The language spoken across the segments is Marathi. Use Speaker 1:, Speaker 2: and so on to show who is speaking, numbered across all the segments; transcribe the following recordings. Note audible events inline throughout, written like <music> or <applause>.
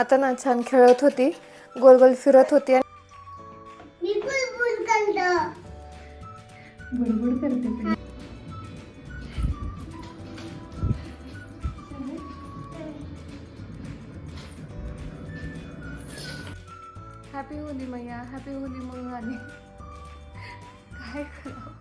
Speaker 1: आता ना छान खेळत होती. गोल गोल फिरत होती आणि बुडबुड करते. हॅपी होली मैया हॅपी होली म्हणून आली काय करावं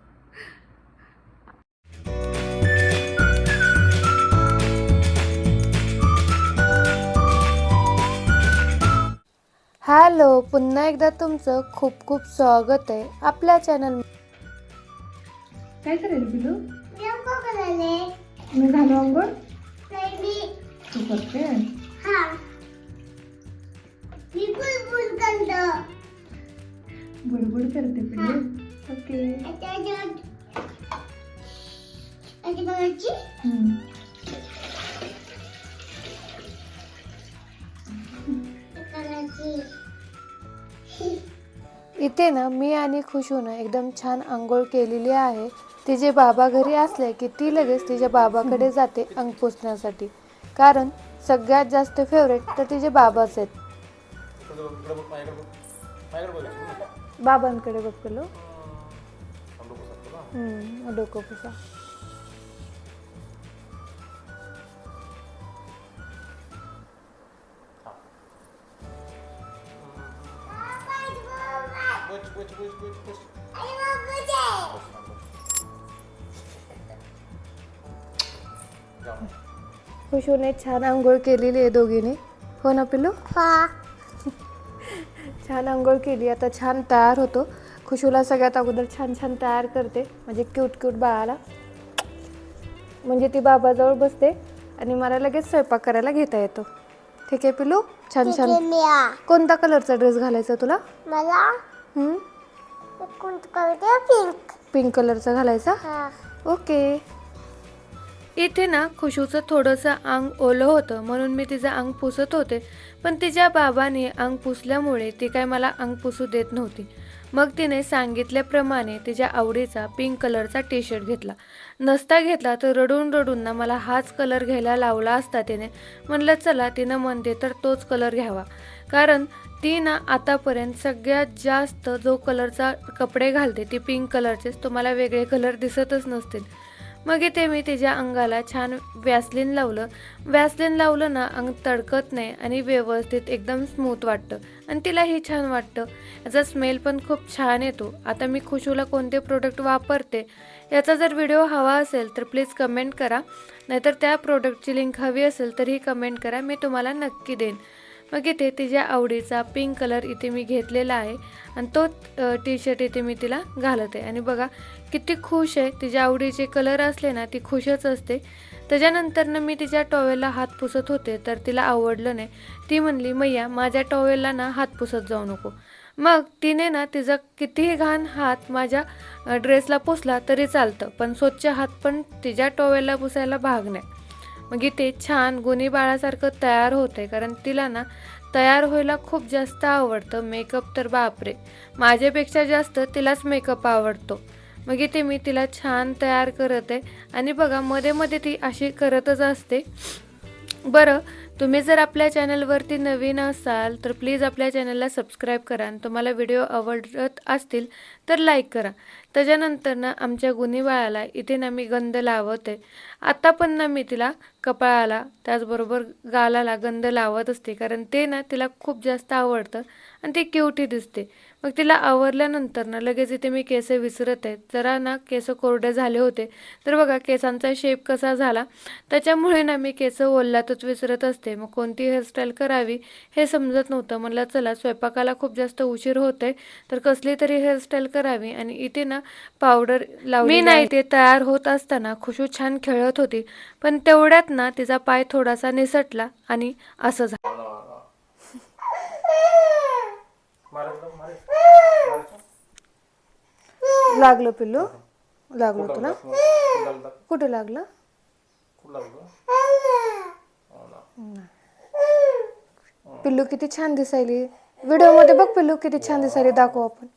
Speaker 1: हॅलो पुन्हा एकदा तुमचं खूप खूप स्वागत आहे आपल्या चॅनल काय पिलू मी झालो अंघोळ तू करते?
Speaker 2: हा.
Speaker 1: बुडबुड करते. ओके.
Speaker 2: करायची.
Speaker 1: इथे ना मी आणि खुशूनं एकदम छान आंघोळ केलेली आहे. तिचे बाबा घरी असले की ती लगेच तिच्या बाबाकडे जाते अंग पुसण्यासाठी. कारण सगळ्यात जास्त फेवरेट तर तिचे बाबाच आहेत. बाबांकडे बघ
Speaker 3: डोकं
Speaker 1: पुसा.
Speaker 3: बस, बस.
Speaker 1: खुशूने छान आंघोळ केलेली आहे दोघींनी. हो ना पिलू
Speaker 2: हा.
Speaker 1: छान आंघोळ केली. आता छान तयार होतो. खुशूला सगळ्यात अगोदर छान छान तयार करते. म्हणजे क्यूट क्यूट बाळाला. म्हणजे ती बाबाजवळ बसते आणि मला लगेच स्वयंपाक करायला घेता येतो. ठीक आहे पिलू छान छान. कोणता कलरचा ड्रेस घालायचा तुला?
Speaker 2: मला
Speaker 1: हम्म?
Speaker 2: कोणतं करते पिंक
Speaker 1: पिंक कलरचा घालायचा?
Speaker 2: हा.
Speaker 1: ओके इथे ना खुशूचं थोडंसं अंग ओलं होतं म्हणून मी तिचं अंग पुसत होते. पण तिच्या बाबाने अंग पुसल्यामुळे ती काय मला अंग पुसू देत नव्हती. मग तिने सांगितल्याप्रमाणे तिच्या आवडीचा पिंक कलरचा टी शर्ट घेतला. नसता घेतला तर रडून रडून ना मला हाच कलर घ्यायला लावला असता तिने. म्हणलं चला तिनं म्हणते तर तोच कलर घ्यावा. कारण ती ना आतापर्यंत सगळ्यात जास्त जो कलरचा कपडे घालते ती पिंक कलरचेच तुम्हाला वेगळे कलर दिसतच नसतील. मग इथे मी तिच्या अंगाला छान व्यासलीन लावलं. व्यासलीन लावलं ना अंग तडकत नाही आणि व्यवस्थित एकदम स्मूथ वाटतं. आणि तिलाही छान वाटतं. याचा स्मेल पण खूप छान येतो. आता मी खुशूला कोणते प्रोडक्ट वापरते याचा जर व्हिडिओ हवा असेल तर प्लीज कमेंट करा. नाहीतर त्या प्रोडक्टची लिंक हवी असेल तरीही कमेंट करा. मी तुम्हाला नक्की देईन. मग इथे तिच्या आवडीचा पिंक कलर इथे मी घेतलेला आहे आणि तो टी शर्ट इथे मी तिला घालत. आहे आणि बघा किती खुश आहे. तिच्या आवडीचे कलर असले ना ती खुशच असते. त्याच्यानंतरनं मी तिच्या टॉवेलला हात पुसत होते तर तिला आवडलं नाही. ती म्हणली मैया माझ्या टॉवेलला ना हात पुसत जाऊ नको. मग तिने ना तिचा कितीही घाण हात माझ्या ड्रेसला पुसला तरी चालतं पण स्वच्छ हात पण तिच्या टॉवेलला पुसायला भाग नाही. म्हणजे मग इथे छान गुणी बाळासारखं तयार होते कारण तिला ना तयार व्हायला खूप जास्त आवडतं. मेकअप तर बापरे. माझ्यापेक्षा जास्त तिलाच मेकअप आवडतो. म्हणजे मग इथे मी तिला छान तयार करत. आहे आणि बघा मध्ये मध्ये ती अशी करतच असते. बरं तुम्ही जर आपल्या चॅनलवरती नवीन असाल तर प्लीज आपल्या चॅनलला सबस्क्राईब करा आणि तुम्हाला व्हिडिओ आवडत असतील तर लाईक करा. त्याच्यानंतर ना आमच्या गुन्हे बाळाला इथे ना मी गंध लावते. आता पण ना मी तिला कपाळाला त्याचबरोबर गालाला गंध लावत असते कारण ते ना तिला खूप जास्त आवडतं. आणि ती क्यूटी दिसते. मग तिला आवरल्यानंतर ना लगेच इथे मी केस विसरत आहे. जरा ना केस कोरडे झाले होते. तर बघा केसांचा शेप कसा झाला. त्याच्यामुळे ना मी केस ओल्लातच विसरत असते. मग कोणती हेअरस्टाईल करावी हे समजत नव्हतं. म्हणलं चला स्वयंपाकाला खूप जास्त उशीर होतोय. तर कसली तरी हेअरस्टाईल करावी. आणि इथे ना पावडर लावली मी नाही ते तयार होत असताना खुशू छान खेळत होती. पण तेवढ्यात ना तिचा पाय थोडासा निसटला आणि असं झालं. <laughs> लागलं पिल्लू? लागलं तुला?
Speaker 3: कुठं लागलं? हो.
Speaker 1: पिल्लू किती छान दिसायली. व्हिडिओमध्ये बघ पिल्लू किती छान दिसायली. दाखवू आपण.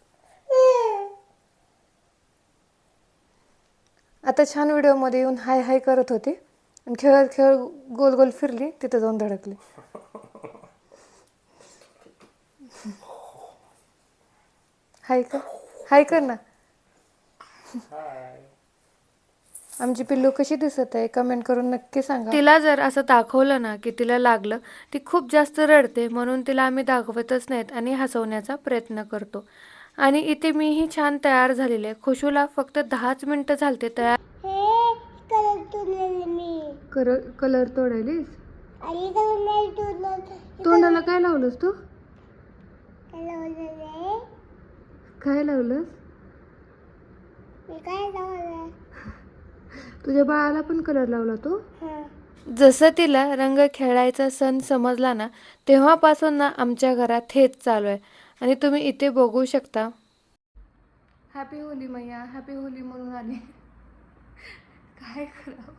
Speaker 1: आता छान व्हिडिओमध्ये येऊन हाय हाय करत होती. आणि खेळत खेळत गोल गोल फिरली. तिथं जाऊन धडकली. हाय का हाय कर ना. आमची पिल्लू कशी दिसत आहे? कमेंट करून नक्की सांगा. तिला जर असं दाखवलं ना की तिला लागलं ती खूप जास्त रडते म्हणून तिला आम्ही दाखवतच नाहीत आणि हसवण्याचा प्रयत्न करतो. आणि इथे मीही छान तयार झालेले आहे. खुशूला फक्त दहाच मिनटं झालते तयार
Speaker 2: हे कलर
Speaker 1: कर तोडायलीस? तोंडाला काय लावलंस तू? काय लावलंस?
Speaker 2: मी काय लावलं
Speaker 1: तुझ्या बाळाला पण कलर लावला तू?
Speaker 2: हां.
Speaker 1: जसं तिला रंग खेळायचा सण समजला ना तेव्हापासून ना आमच्या घरात हेच चालू आहे. आणि तुम्ही इथे बघू शकता. हॅपी होली मैया. हॅपी होली म्हणून आली. काय करावं?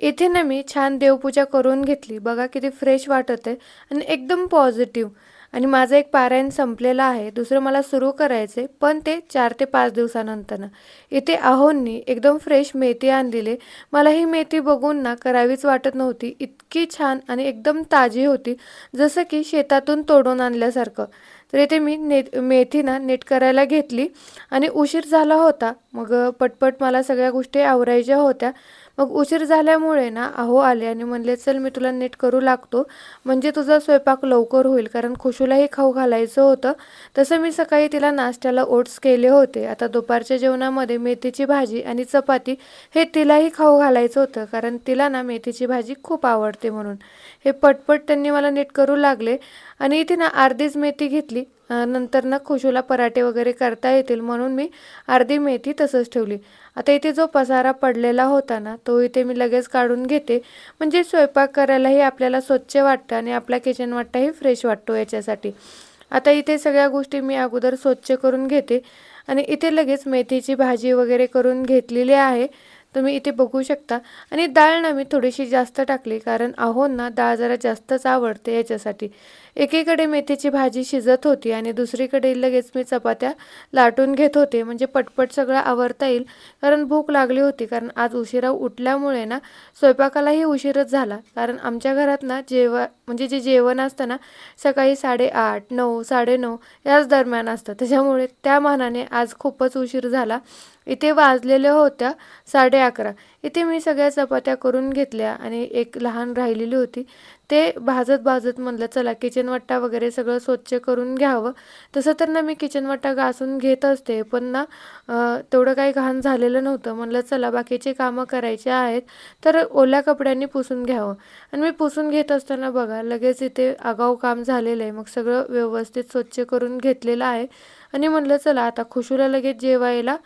Speaker 1: इथे ना मी छान देवपूजा करून घेतली. बघा किती फ्रेश वाटत आहे आणि एकदम पॉझिटिव्ह आणि माझं एक पारायण संपलेलं आहे. दुसरं मला सुरू करायचं आहे पण ते चार ते पाच दिवसानंतरनं इथे आहोंनी एकदम फ्रेश मेथी आणलेली. मला ही मेथी बघून ना करावीच वाटत नव्हती. इतकी छान आणि एकदम ताजी होती जसं की शेतातून तोडून आणल्यासारखं. तर इथे मी नेट मेथी ना नीट करायला घेतली आणि उशीर झाला होता. मग पटपट मला सगळ्या गोष्टी आवरायच्या होत्या. मग उशीर झाल्यामुळे ना अहो आले आणि म्हणले चल मी तुला नीट करू लागतो. म्हणजे तुझा स्वयंपाक लवकर होईल कारण खुशूलाही खाऊ घालायचं होतं. तसं मी सकाळी तिला नाश्त्याला ओट्स केले होते. आता दुपारच्या जेवणामध्ये मेथीची भाजी आणि चपाती हे तिलाही खाऊ घालायचं होतं कारण तिला ना मेथीची भाजी खूप आवडते म्हणून. हे पटपट त्यांनी मला नीट करू लागले आणि इथे ना अर्धीच मेथी घेतली. नंतर ना खुशूला पराठे वगैरे करता येतील म्हणून मी अर्धी मेथी तसंच ठेवली. आता इथे जो पसारा पडलेला होता ना तो इथे मी लगेच काढून घेते. म्हणजे स्वयंपाक करायलाही आपल्याला स्वच्छ वाटतं आणि आपला किचन वाटाही फ्रेश वाटतो याच्यासाठी. आता इथे सगळ्या गोष्टी मी अगोदर स्वच्छ करून घेते. आणि इथे लगेच मेथीची भाजी वगैरे करून घेतलेली आहे. तुम्ही इथे बघू शकता. आणि डाळ ना मी थोडीशी जास्त टाकली कारण आहोंना डाळ जरा जास्तच आवडते याच्यासाठी. एकीकडे मेथीची भाजी शिजत होती आणि दुसरीकडे लगेच मी चपात्या लाटून घेत होते. म्हणजे पटपट सगळं आवरता येईल कारण भूक लागली होती कारण आज उशिरा उठल्यामुळे ना स्वयंपाकालाही उशीरच झाला. कारण आमच्या घरात ना जेव म्हणजे जे जेवण असतं ना सकाळी साडेआठ नऊ साडेनऊ याच दरम्यान असतं. त्याच्यामुळे त्या मानाने आज खूपच उशीर झाला. इथे वाजलेल्या होत्या साडे करा. इथे मी सगळ्या चपात्या करून घेतल्या आणि एक लहान राहिलेली होती. ते भाजत भाजत म्हणलं चला किचन वगैरे सगळं स्वच्छ करून घ्यावं. तसं तर ना मी किचन घासून घेत असते पण ना तेवढं काही घाण झालेलं नव्हतं. म्हणलं चला बाकीचे कामं करायचे आहेत तर ओल्या कपड्यांनी पुसून घ्यावं. आणि मी पुसून घेत असताना बघा लगेच इथे आगाऊ काम झालेलं आहे. मग सगळं व्यवस्थित स्वच्छ करून घेतलेलं आहे. आणि म्हणलं चला आता खुशूला लगेच जेवायला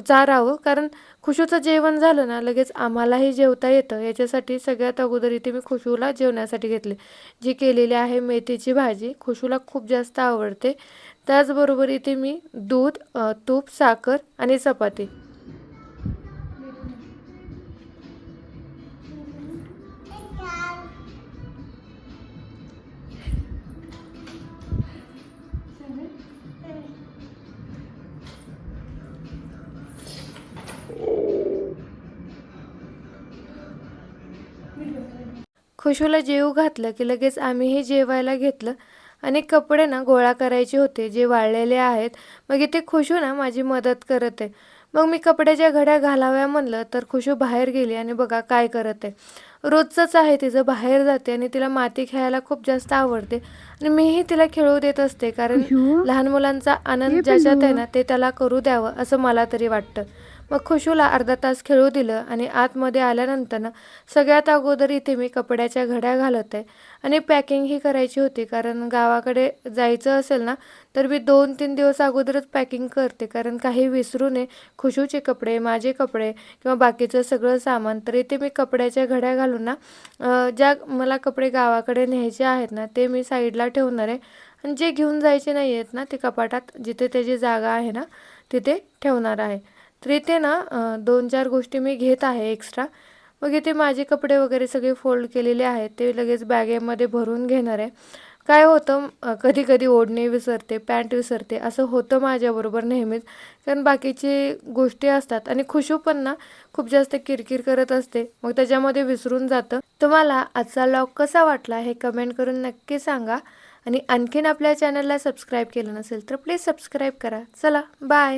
Speaker 1: चारावं कारण खुशूचं जेवण झालं ना लगेच आम्हालाही जेवता येतं. याच्यासाठी सगळ्यात अगोदर इथे मी खुशूला जेवण्यासाठी घेतले. जी केलेली आहे मेथीची भाजी खुशूला खूप जास्त आवडते. त्याचबरोबर इथे मी दूध तूप साखर आणि चपाती. खुशूला जेव घातलं की लगेच आम्हीही जेवायला घेतलं. आणि कपडे ना गोळा करायचे होते जे वाळलेले आहेत. मग इथे खुशू ना माझी मदत करत. आहे मग मी कपड्याच्या घड्या घालाव्या म्हणलं तर खुशू बाहेर गेली आणि बघा काय करत. आहे रोजचंच आहे तिचं बाहेर जाते आणि तिला माती खेळायला खूप जास्त आवडते. आणि मीही तिला खेळू देत असते कारण लहान मुलांचा आनंद ज्याच्यात आहे ना ते त्याला करू द्यावं असं मला तरी वाटतं. मग खुशूला अर्धा तास खेळू दिलं आणि आतमध्ये आल्यानंतर ना सगळ्यात अगोदर इथे मी कपड्याच्या घड्या घालत आहे आणि पॅकिंगही करायची होती कारण गावाकडे जायचं असेल ना तर मी दोन तीन दिवस अगोदरच पॅकिंग करते कारण काही विसरू नये खुशूचे कपडे माझे कपडे किंवा बाकीचं सगळं सामान. तर इथे मी कपड्याच्या घड्या घालून ना ज्या मला कपडे गावाकडे न्यायचे आहेत ना ते मी साईडला ठेवणार आहे. आणि जे घेऊन जायचे नाही आहेत ना ते कपाटात जिथे त्याची जागा आहे ना तिथे ठेवणार आहे. तर इथे ना दोन चार गोष्टी मी घेत आहे एक्स्ट्रा मग इथे माझे कपडे वगैरे सगळे फोल्ड केलेले आहेत. ते लगेच बॅगेमध्ये भरून घेणार आहे. काय होतं कधी कधी ओढणे विसरते पॅन्ट विसरते असं होतं माझ्याबरोबर नेहमीच. कारण बाकीचे गोष्टी असतात आणि खुशू पण ना खूप जास्त किरकिर करत असते. मग त्याच्यामध्ये विसरून जातं. तुम्हाला आजचा लॉग कसा वाटला हे कमेंट करून नक्की सांगा. आणि आणखीन आपल्या चॅनलला सबस्क्राईब केलं नसेल तर प्लीज सबस्क्राईब करा. चला बाय